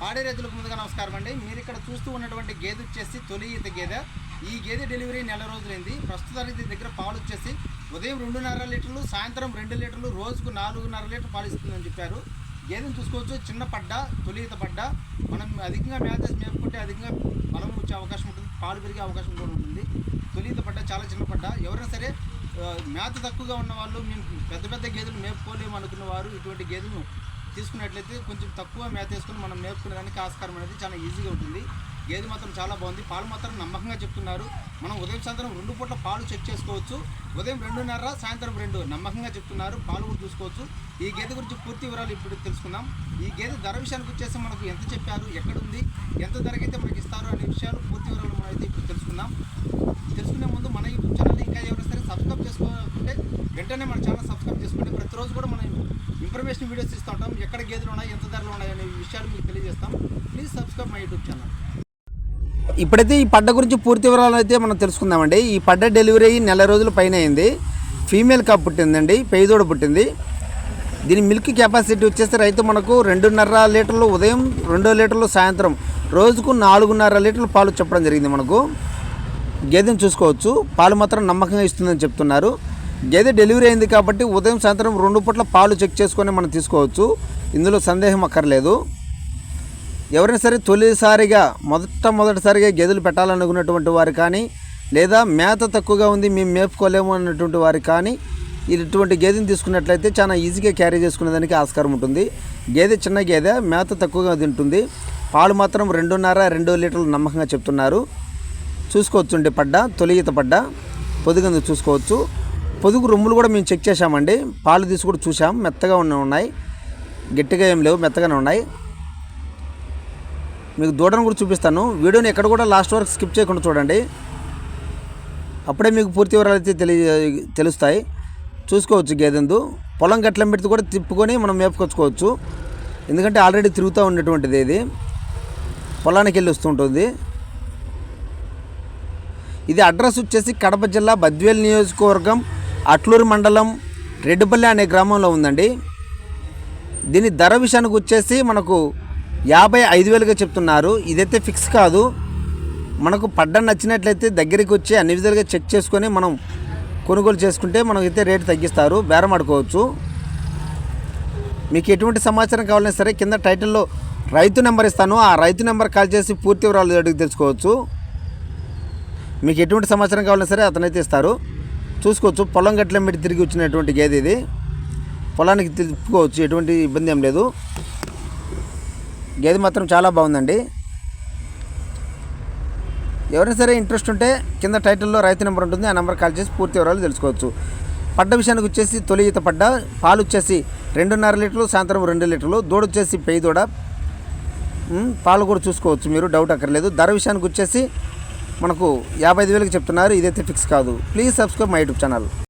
పాడే రైతులకు ముందుగా నమస్కారం అండి. మీరు ఇక్కడ చూస్తూ ఉన్నటువంటి గేదె వచ్చేసి తొలి ఈత గేదె. ఈ గేదె డెలివరీ నెల రోజులైంది. ప్రస్తుతానికి దీని దగ్గర పాలు వచ్చేసి ఉదయం రెండున్నర లీటర్లు సాయంత్రం రెండు లీటర్లు రోజుకు నాలుగున్నర లీటర్ పాలు ఇస్తుందని చెప్పారు. గేదెను చూసుకోవచ్చు. చిన్న పడ్డ తొలి ఈత పడ్డ. మనం అధికంగా మేత మేపుకుంటే అధికంగా బలం వచ్చే అవకాశం ఉంటుంది. పాలు పెరిగే అవకాశం కూడా ఉంటుంది. తొలి ఈత పడ్డ చాలా చిన్న పడ్డ. ఎవరైనా సరే మేత తక్కువగా ఉన్న వాళ్ళు మేము పెద్ద పెద్ద గేదెలు మేపుకోలేము అనుకున్న వారు ఇటువంటి గేదెలను తీసుకున్నట్లయితే కొంచెం తక్కువ మేత వేసుకుని మనం నేర్చుకోవడానికి ఆస్కారం అనేది చాలా ఈజీగా ఉంటుంది. గేదె మాత్రం చాలా బాగుంది. పాలు మాత్రం నమ్మకంగా చెప్తున్నారు. మనం ఉదయం సాయంత్రం రెండు పూట్ల పాలు చెక్ చేసుకోవచ్చు. ఉదయం రెండున్నర సాయంత్రం రెండు నమ్మకంగా చెప్తున్నారు. పాలు కూడా చూసుకోవచ్చు. ఈ గేదె గురించి పూర్తి వివరాలు ఇప్పుడు తెలుసుకుందాం. ఈ గేదె ధర విషయానికి వచ్చేసి మనకు ఎంత చెప్పారు? ఎక్కడుంది? ఎంత ఎంత ధరకైతే మనకి ఇస్తారు అనే విషయాలు పూర్తి వివరాలు మనం అయితే ఇప్పుడు తెలుసుకుందాం. తెలుసుకునే ముందు మన యూట్యూబ్ ఛానల్ ఇంకా ఎవరైనా సరే సబ్స్క్రైబ్ చేసుకోకుంటే వెంటనే మన ఛానల్ సబ్స్క్రైబ్ చేసుకుంటే ప్రతిరోజు కూడా మనం ఇన్ఫర్మేషన్ వీడియోస్ ఇస్తూ ఉంటాం. ఎక్కడ గేదెలు ఉన్నాయి ఎంత ధరలు ఉన్నాయి అనే విషయాలు మీకు తెలియజేస్తాం. Please subscribe my YouTube channel ఇప్పుడైతే ఈ పడ్డ గురించి పూర్తి వివరాలు అయితే మనం తెలుసుకుందామండి. ఈ పడ్డ డెలివరీ అయ్యి నెల రోజుల పైన అయింది. ఫీమేల్ కాప్ పుట్టిందండి పెయిదోడ పుట్టింది. దీని మిల్క్ కెపాసిటీ వచ్చేసి రైతు మనకు రెండున్నర లీటర్లు ఉదయం రెండు లీటర్లు సాయంత్రం రోజుకు నాలుగున్నర లీటర్లు పాలు చెప్పడం జరిగింది మనకు. గేదెను చూసుకోవచ్చు. పాలు మాత్రం నమ్మకంగా ఇస్తుందని చెప్తున్నారు. గేదె డెలివరీ అయింది కాబట్టి ఉదయం సాయంత్రం రెండు పూట్ల పాలు చెక్ చేసుకొని మనం తీసుకోవచ్చు. ఇందులో సందేహం అక్కర్లేదు. ఎవరైనా సరే తొలిసారిగా మొదట మొదటిసారిగా గేదెలు పెట్టాలనుకున్నటువంటి వారు కానీ లేదా మేత తక్కువగా ఉంది మేము మేపుకోలేము అన్నటువంటి వారు కానీ ఇటువంటి గేదెని తీసుకున్నట్లయితే చాలా ఈజీగా క్యారీ చేసుకునేదానికి ఆస్కారం ఉంటుంది. గేదె చిన్న గేదె మేత తక్కువగా తింటుంది. పాలు మాత్రం రెండున్నర రెండు లీటర్లు నమ్మకంగా చెప్తున్నారు. చూసుకోవచ్చుండి పడ్డ తొలి ఈత పడ్డ పొదుగందు చూసుకోవచ్చు. పొదుగు రొమ్ములు కూడా మేము చెక్ చేశామండి. పాలు తీసి కూడా చూసాం మెత్తగా ఉన్న ఉన్నాయి. గట్టిగా ఏం లేవు. మెత్తగానే ఉన్నాయి. మీకు దూడను కూడా చూపిస్తాను. వీడియోని ఎక్కడ కూడా లాస్ట్ వరకు స్కిప్ చేయకుండా చూడండి. అప్పుడే మీకు పూర్తి వివరాలు అయితే తెలియ తెలుస్తాయి. చూసుకోవచ్చు గేదెందు. పొలం గట్లం పెడితే కూడా తిప్పుకొని మనం మేపుకొచ్చుకోవచ్చు. ఎందుకంటే ఆల్రెడీ తిరుగుతూ ఉన్నటువంటిది ఇది. పొలానికి వెళ్ళి వస్తుంటుంది. ఇది అడ్రస్ వచ్చేసి కడప జిల్లా బద్వేల్ నియోజకవర్గం అట్లూరు మండలం రెడ్డిపల్లి అనే గ్రామంలో ఉందండి. దీని ధర విషయానికి వచ్చేసి మనకు యాభై ఐదు వేలుగా చెప్తున్నారు. ఇదైతే ఫిక్స్ కాదు. మనకు పడ్డ నచ్చినట్లయితే దగ్గరికి వచ్చి అన్ని విధాలుగా చెక్ చేసుకొని మనం కొనుగోలు చేసుకుంటే మనకైతే రేటు తగ్గిస్తారు. బేరం ఆడుకోవచ్చు. మీకు ఎటువంటి సమాచారం కావాలన్నా సరే కింద టైటిల్లో రైతు నెంబర్ ఇస్తాను. ఆ రైతు నెంబర్ కాల్ చేసి పూర్తి వివరాలు అడిగి తెలుసుకోవచ్చు. మీకు ఎటువంటి సమాచారం కావాలన్నా సరే అతనైతే ఇస్తారు. చూసుకోవచ్చు. పొలం గట్ల మీద తిరిగి వచ్చినటువంటి గేదె ఇది. పొలానికి తిప్పుకోవచ్చు. ఎటువంటి ఇబ్బంది ఏం లేదు. గేదె మాత్రం చాలా బాగుందండి. ఎవరైనా సరే ఇంట్రెస్ట్ ఉంటే కింద టైటిల్లో రైతు నెంబర్ ఉంటుంది. ఆ నెంబర్ కాల్ చేసి పూర్తి వివరాలు తెలుసుకోవచ్చు. పడ్డ విషయానికి వచ్చేసి తొలి ఈత పడ్డ పాలు వచ్చేసి రెండున్నర లీటర్లు సాయంత్రం రెండు లీటర్లు దూడ వచ్చేసి పెయ్యి దూడ. పాలు కూడా చూసుకోవచ్చు మీరు డౌట్ అక్కర్లేదు. ధర విషయానికి వచ్చేసి మనకు యాభై ఐదు వేలకు చెప్తున్నారు ఇదైతే ఫిక్స్ కాదు. Please subscribe my YouTube channel